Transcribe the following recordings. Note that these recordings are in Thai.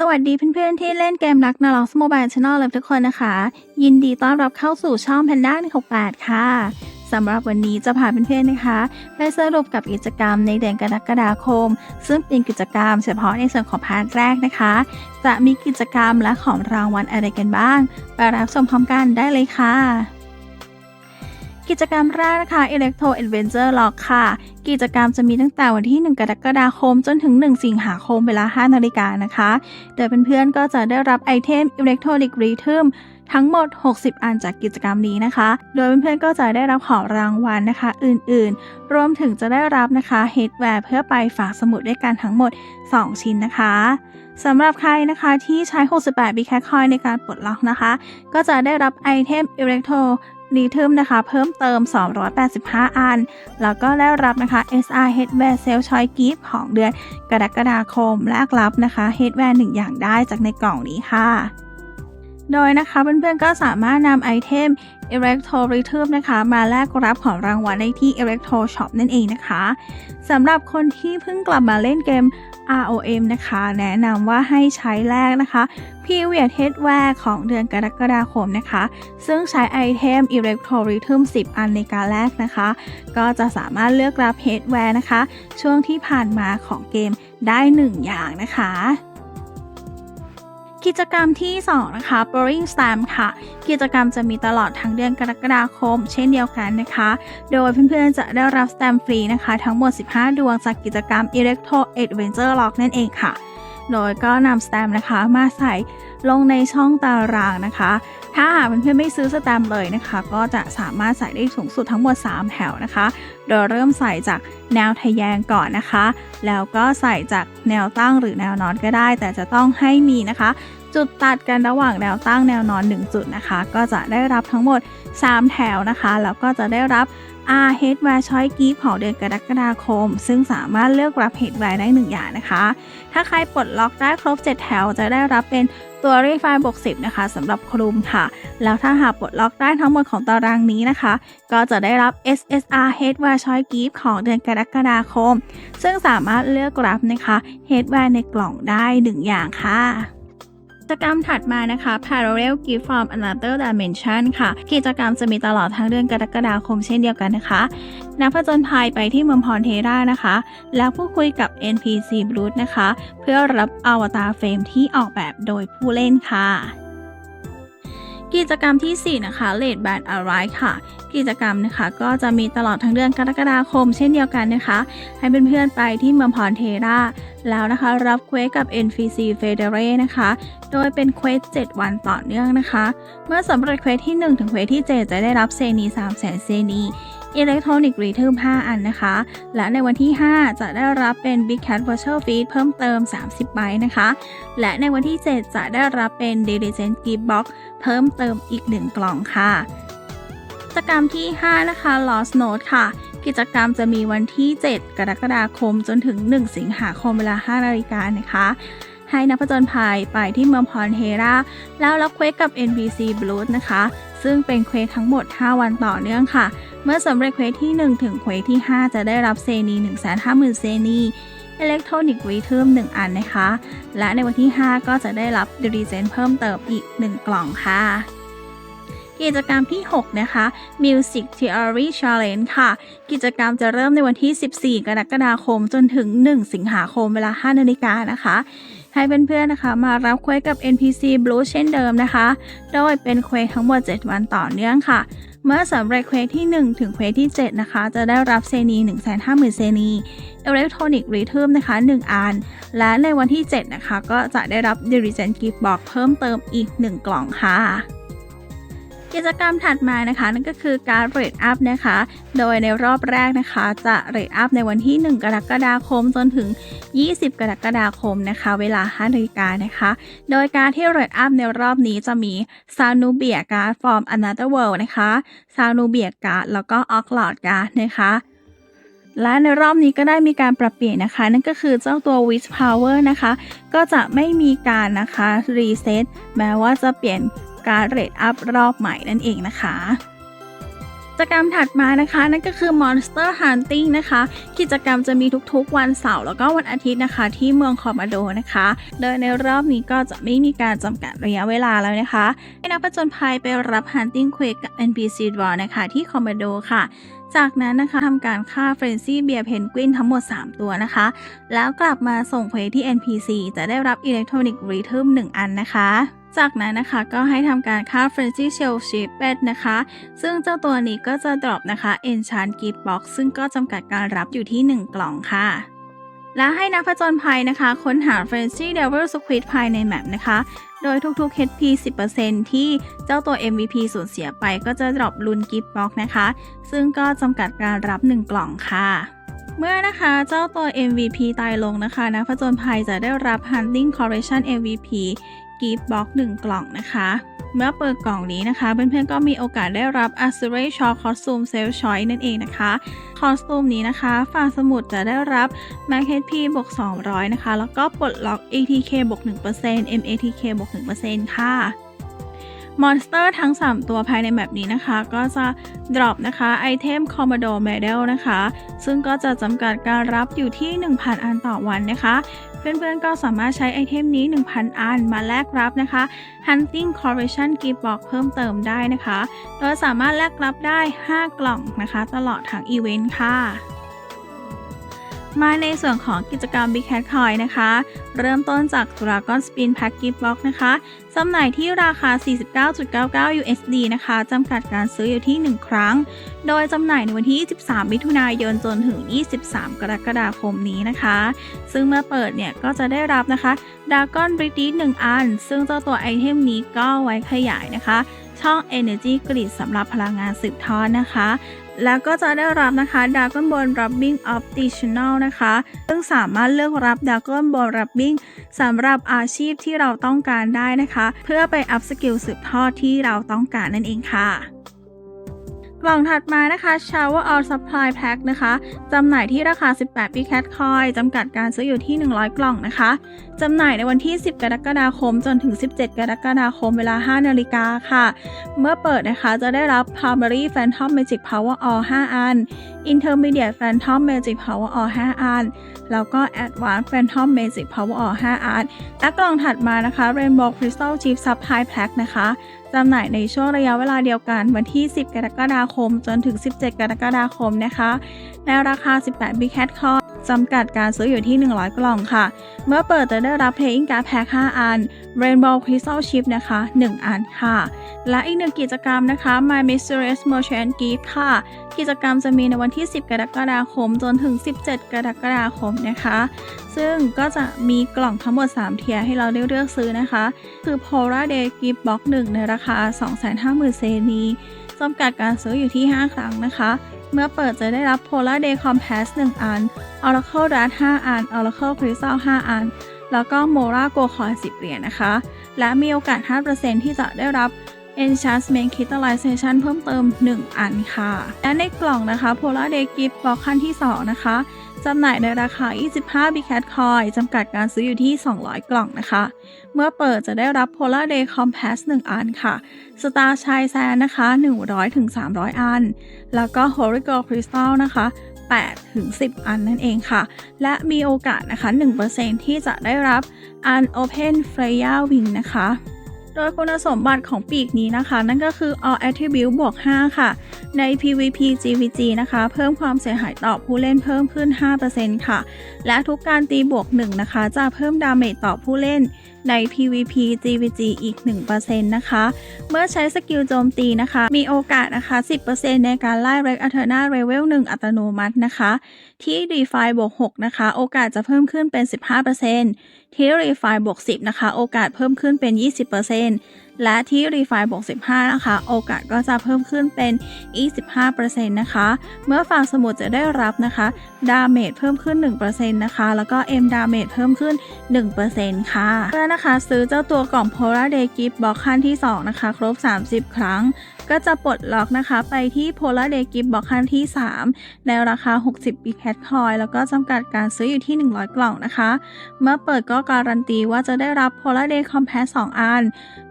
สวัสดีเพื่อนๆที่เล่นเกมรักนาล็อกสโมบายช n นลเลยทุกคนนะคะ ยินดีต้อนรับเข้าสู่ช่อง Panda 168 ค่ะสำหรับวันนี้จะพาเพื่อนๆนะคะ ไปสรุปกับกิจกรรมในเดือนกรกฎาคม ซึ่งเป็นกิจกรรมเฉพาะในส่วนของพาร์ทแรกนะคะ จะมีกิจกรรมและของรางวัลอะไรกันบ้าง ไปรับชมพร้อมกันได้เลยค่ะ กิจกรรมแรกนะคะ Electro Adventure Lock ค่ะ กิจกรรมจะมีตั้งแต่วันที่ 1 กรกฎาคมจนถึง 1 สิงหาคมเวลา 5 นาฬิกานะคะ โดยเพื่อนๆก็จะได้รับไอเทม Electronic Rhythm ทั้งหมด 60 อันจากกิจกรรมนี้นะคะ โดยเพื่อนๆก็จะได้รับของรางวัลนะคะ อื่นๆ รวมถึงจะได้รับนะคะเฮดแวร์เพื่อไปฝากสมุดด้วยกันทั้งหมด 2 ชิ้นนะคะสำหรับใครนะคะที่ใช้ 68 b c a t Coin ในการปลดล็อกนะคะ ก็จะได้รับไอเทม Electro รีทึมนะคะ เพิ่มเติม 285 อัน แล้วก็ได้รับนะคะ SR Headwear Sale Choice Gift ของเดือนกรกฎาคม และรับนะคะ Headwear 1 อย่างได้จากในกล่องนี้ค่ะโดยนะคะเพื่อนๆก็สามารถนำไอเทม Electro Rhythm นะคะ มาแลกรับของรางวัลได้ที่ Electro Shop นั่นเองนะคะสำหรับคนที่เพิ่งกลับมาเล่นเกม ROM นะคะ แนะนำว่าให้ใช้แลกนะคะ p i v i a t Headwear ของเดือนกรกฎาคมนะคะ ซึ่งใช้ไอเทม Electro Rhythm 10 อันในการแลกนะคะ ก็จะสามารถเลือกรับ Headwear นะคะ ช่วงที่ผ่านมาของเกมได้ 1 อย่างนะคะกิจกรรมที่ 2 นะคะ Boring Stamp ค่ะ กิจกรรมจะมีตลอดทั้งเดือนกรกฎาคม เช่นเดียวกันนะคะ โดยเพื่อนๆ จะได้รับสแตมฟรีนะคะ ทั้งหมด 15 ดวงจากกิจกรรม Electro Adventure Lock นั่นเองค่ะ โดยก็นำสแตมป์นะคะมาใส่ลงในช่องตารางนะคะ ถ้าหากเพื่อนๆไม่ซื้อสแตมป์เลยนะคะ ก็จะสามารถใส่ได้สูงสุดทั้งหมด 3 แถวนะคะ โดยเริ่มใส่จากแนวทะแยงก่อนนะคะ แล้วก็ใส่จากแนวตั้งหรือแนวนอนก็ได้ แต่จะต้องให้มีนะคะ จุดตัดกันระหว่างแนวตั้งแนวนอน 1 จุดนะคะ ก็จะได้รับทั้งหมด 3 แถวนะคะ แล้วก็จะได้รับ R Head w a r Choice Gift ของเดือนกรกฎาคม ซึ่งสามารถเลือกรับ Head w a r ได้ 1 อย่างนะคะ ถ้าใครปลดล็อกได้ครบ 7 แถวจะได้รับเป็นตัวรีไฟบวก10 นะคะสำหรับคลุมค่ะ แล้วถ้าหากปลดล็อกได้ทั้งหมดของตารางนี้นะคะ ก็จะได้รับ SSR Head w a r Choice Gift ของเดือนกรกฎาคม ซึ่งสามารถเลือกรับนะคะ Head w a r ในกล่องได้ 1 อย่างค่ะ จกรรมถัดมานะคะ Parallel Gift from Another Dimension ค่ะ กิจกรรมจะมีตลอดทั้งเดือนกรกฎาคมเช่นเดียวกันนะคะ นักผจญภัยไปที่เมืองพรเทรานะคะ แล้วพูดคุยกับ NPC b r u t นะคะ เพื่อรับอวตารเฟรมที่ออกแบบโดยผู้เล่นค่ะ กิจกรรมที่ 4 นะคะ Late Bad a r i v e ค่ะ กิจกรรมนะคะก็จะมีตลอดทั้งเดือนกรกฎาคม เช่นเดียวกันนะคะ ให้เพื่อนๆไปที่เมืองพรเทราแล้วนะคะ รับเควสกับ NPC f e d e r a นะคะ โดยเป็นเควส7วันต่อเนื่องนะคะ เมื่อสำเร็จเควสที่ 1 ถึงเควสที่ 7 จะได้รับเซนี3แสนเซนี อิเล็กทรอนิกส์รีทึม5อันนะคะ และในวันที่ 5 จะได้รับเป็น Big Cat Virtual Feed เพิ่มเติม 30 ใบนะคะ และในวันที่ 7 จะได้รับเป็น Diligent Gift Box เพิ่มเติมอีก 1 กล่องค่ะ กิจกรรมที่ 5 นะคะ Lost Note ค่ะกิจกรรมจะมีวันที่ 7 กรกฎาคมจนถึง 1 สิงหาคมเวลา 5 นาฬิกานะคะ ให้นักผจญภัยไปที่เมืองพรเทรา แล้วรับเควสกับ NPC Blood นะคะ ซึ่งเป็นเควสทั้งหมด 5 วันต่อเนื่องค่ะ เมื่อสำเร็จเควสที่ 1 ถึงเควสที่ 5 จะได้รับเซนี 150,000 เซนีอิเล็กทรอนิกส์รีทึม1 อันนะคะ และในวันที่ 5 ก็จะได้รับด r ีเจนเพิ่มเติมอีก 1 กล่องค่ะ กิจกรรมที่ 6 นะคะ Music Theory Challenge ค่ะ กิจกรรมจะเริ่มในวันที่ 14 กรกฎาคมจนถึง 1 สิงหาคมเวลา 5 นาฬิกานะคะ ให้เพื่อนๆนะคะ มารับเควสกับ NPC Blue เช่นเดิมนะคะ โดยเป็นเควสทั้งหมด 7 วันต่อเนื่องค่ะ เมื่อสำเร็จเควสที่ 1 ถึงเควสที่ 7 นะคะ จะได้รับเซนี 150,000 เซนีอิเล็กทรอนิกส์รีทึมนะคะ 1 อัน และในวันที่ 7 นะคะ ก็จะได้รับ d i r i g e n t Gift Box เพิ่มเติมอีก 1 กล่องค่ะ กิจกรรมถัดมานะคะ นั่นก็คือการเรทอัพนะคะ โดยในรอบแรกนะคะ จะเรทอัพในวันที่ 1 กรกฎาคมจนถึง 20 กรกฎาคมนะคะ เวลา5นาฬิกานะคะ โดยการที่เรทอัพในรอบนี้จะมีซานูเบียการ์ด from another world นะคะซานูเบียการ์ดแล้วก็ออกลอดการ์ดนะคะและในรอบนี้ก็ได้มีการปรับเปลี่ยนนะคะ นั่นก็คือเจ้าตัว Wish Power นะคะ ก็จะไม่มีการนะคะรีเซ็ตแม้ว่าจะเปลี่ยน การเรทอัพรอบใหม่นั่นเองนะคะกิจกรรมถัดมานะคะ นั่นก็คือ Monster Hunting นะคะ กิจกรรมจะมีทุกๆ วันเสาร์แล้วก็วันอาทิตย์นะคะ ที่เมืองคอมาโดนะคะ โดยในรอบนี้ก็จะไม่มีการจำกัดระยะเวลาแล้วนะคะให้นักผจญภัยไปรับ Hunting Quest กับ NPC Draw นะคะ ที่คอมาโดค่ะ จากนั้นนะคะทำการฆ่าเฟรนซี่เบียร์เพนกวินทั้งหมด 3 ตัวนะคะ แล้วกลับมาส่งเควที่ NPC จะได้รับอิเล็กทรอนิกส์รีทึม1อันนะคะ จากนั้นนะคะก็ให้ทำการฆ่า Frenzy Shell Sheep เป็ดนะคะ ซึ่งเจ้าตัวนี้ก็จะดรอปนะคะ Enchant Gift Box ซึ่งก็จำกัดการรับอยู่ที่ 1 กล่องค่ะ และให้นักผจญภัยนะคะ ค้นหา Frenzy Devil Squid ภายในแมปนะคะ โดยทุกๆ HP 10%ที่เจ้าตัว MVP สูญเสียไปก็จะดรอปลุนกิฟต์บ็อกนะคะ ซึ่งก็จำกัดการรับ 1 กล่องค่ะเมื่อนะคะเจ้าตัว MVP ตายลงนะคะนักผจญภัยจะได้รับ Hunting Collection MVP กิฟต์บ็อก1กล่องนะคะ เมื่อเปิดกล่องนี้นะคะ เพื่อนๆก็มีโอกาสได้รับ a s u r e Shaw Costume Self Choice นั่นเองนะคะ คอสตูมนี้นะคะฝั่งสมุดจะได้รับ Max HP บวก200 นะคะ แล้วก็ปลดล็อก ATK บวก1% MATK บวก1%ค่ะ มอนสเตอร์ทั้ง 3 ตัวภายในแบบนี้นะคะ ก็จะดรอปนะคะไอเทม Commodore Medal นะคะ ซึ่งก็จะจำกัดการรับอยู่ที่ 1,000 อันต่อวันนะคะ เพื่อนๆก็สามารถใช้ไอเทมนี้ 1,000 อันมาแลกรับนะคะ Hunting Collection Gift Box เพิ่มเติมได้นะคะ โดยสามารถแลกรับได้ 5 กล่องนะคะ ตลอดทั้งอีเวนต์ค่ะ มาในส่วนของกิจกรรม Big Cat Coin นะคะ เริ่มต้นจาก Dragon Spin Pack Gift Box นะคะจำหน่ายที่ราคา 49.99 USD นะคะจำกัดการซื้ออยู่ที่ 1 ครั้ง โดยจำหน่ายในวันที่ 23 มิถุนายนจนถึง 23 กรกฎาคมนี้นะคะ ซึ่งเมื่อเปิดเนี่ยก็จะได้รับนะคะ Dragon b r i t i 1อัน ซึ่งเจ้าตัวไอเทมนี้ก็ไว้ขยายนะคะ ช่อง Energy Grid สำหรับพลังงานสืบทอดนะคะ แล้วก็จะได้รับนะคะ Dragon Ball Rubbing Optional นะคะ ซึ่งสามารถเลือกรับ Dragon Ball Rubbing สำหรับอาชีพที่เราต้องการได้นะคะ เพื่อไปอัพสกิลสืบทอดที่เราต้องการนั่นเองค่ะ กล่องถัดมานะคะ Shower All Supply Pack นะคะจำหน่ายที่ราคา 18 p c a t Coin จำกัดการซื้ออยู่ที่ 100 กล่องนะคะจำหน่ายในวันที่ 10 กรกฎาคม จนถึง 17 กรกฎาคมเวลา 5 นาฬิกาค่ะ เมื่อเปิดนะคะจะได้รับ Primary Phantom Magic Power All 5 อัน Intermediate Phantom Magic Power All 5 อัน แล้วก็ Advanced Phantom Magic Power All 5 อันและกล่องถัดมานะคะ Rainbow Crystal Chip Supply Pack นะคะ จำหน่ายในช่วงระยะเวลาเดียวกัน วันที่ 10 กรกฎาคม จนถึง 17 กรกฎาคมนะคะ ในราคา 18 Big Cat Coin จำกัดการซื้ออยู่ที่ 100 กล่องค่ะ เมื่อเปิดจะได้รับ Playing Card Pack 5 อัน Rainbow Crystal Chip นะคะ 1 อันค่ะ และอีกหนึ่งกิจกรรมนะคะ My Mysterious Merchant Gift ค่ะ กิจกรรมจะมีในวันที่ 10 กรกฎาคม จนถึง 17 กรกฎาคมนะคะ ซึ่งก็จะมีกล่องทั้งหมด 3 เทียร์ให้เราได้เลือกซื้อนะคะ คือ Polar Day Gift Box 1 ในราคา 250,000 เซนีจำกัดการซื้ออยู่ที่ 5 ครั้งนะคะ เมื่อเปิดจะได้รับ Polar Day Compass 1 อัน Oracle Dart 5 อัน Oracle Crystal 5 อัน แล้วก็ Mora Go Coin 10 เหรียญนะคะ และมีโอกาส 5%ที่จะได้รับ Enchantment Crystallization เพิ่มเติม 1 อันค่ะ และในกล่องนะคะ Polar Day Gift บ็อกขั้นที่ 2 นะคะ จำหน่ายในราคา 25 b c a t Coin จำกัดการซื้ออยู่ที่ 200 กล่องนะคะ เมื่อเปิดจะได้รับ Polar Day Compass 1 อันค่ะ Star Shine Sand นะคะ 100ถึง300 อัน แล้วก็ Holy Gold Crystal นะคะ 8 ถึง 10 อันนั่นเองค่ะ และมีโอกาสนะคะ 1%ที่จะได้รับ Unopen Freya Wing นะคะ โดยคุณสมบัติของปีกนี้นะคะ นั่นก็คือ all attribute บวก 5 ค่ะ ใน PVP GVG นะคะ เพิ่มความเสียหายต่อผู้เล่นเพิ่มขึ้น 5%ค่ะ และทุกการตีบวก 1 นะคะ จะเพิ่มดาเมจต่อผู้เล่น ใน PVP GVG อีก 1%นะคะ เมื่อใช้สกิลโจมตีนะคะ มีโอกาสนะคะ 10%ในการไล่ Reg a t e r n a Level 1อัตโนมัตินะคะ ที่ Refine บวก6นะคะ โอกาสจะเพิ่มขึ้นเป็น 15%ที่ Refine บวก10นะคะ โอกาสเพิ่มขึ้นเป็น 20%และที่ Refi บวก 15 นะคะ โอกาสก็จะเพิ่มขึ้นเป็น 25%นะคะ เมื่อฝั่งสมุดจะได้รับนะคะดาเมจเพิ่มขึ้น 1%นะคะ แล้วก็ M ดาเมจเพิ่มขึ้น 1%ค่ะเพื่อนะคะ ซื้อเจ้าตัวกล่อง Polar Day Gift Box ขั้นที่ 2 นะคะ ครบ 30 ครั้ง ก็จะปลดล็อกนะคะ ไปที่ Polar Day Gift Box ขั้นที่ 3 ในราคา 60 b c a t Coin แล้วก็จำกัดการซื้ออยู่ที่ 100 กล่องนะคะ เมื่อเปิดก็การันตีว่าจะได้รับ Polar Day Compass 2 อัน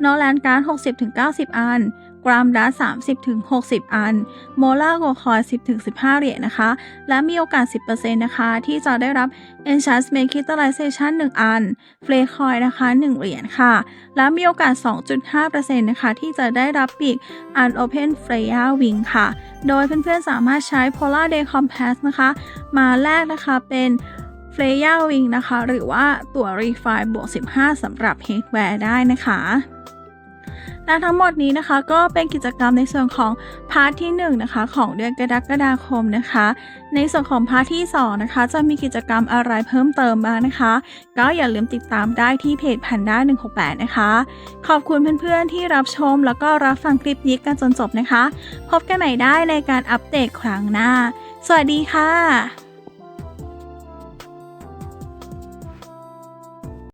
No Land Card 60-90 อัน กรัมละ 30-60 อัน โมลาร์โกคอย 10-15 เหรียญนะคะ และมีโอกาส 10%นะคะ ที่จะได้รับ Enchantment Crystallization 1 อันเฟลคอยนะคะ 1 เหรียญค่ะ และมีโอกาส 2.5%นะคะ ที่จะได้รับปีก Unopen Freya Wing ค่ะ โดยเพื่อนๆสามารถใช้ Polar Day Compass นะคะ มาแลกนะคะเป็น f r e y a Wing นะคะ หรือว่าตัว r e f i บวก 15สำหรับ Headwear ได้นะคะ และทั้งหมดนี้นะคะก็เป็นกิจกรรมในส่วนของพาร์ทที่1นะคะของเดือนกรกฎาคมนะคะ ในส่วนของพาร์ทที่2นะคะจะมีกิจกรรมอะไรเพิ่มเติมบ้างนะคะ ก็อย่าลืมติดตามได้ที่เพจ Panda 168 นะคะ ขอบคุณเพื่อนๆที่รับชมแล้วก็รับฟังคลิปนี้กันจนจบนะคะ พบกันใหม่ได้ในการอัปเดตครั้งหน้า สวัสดีค่ะ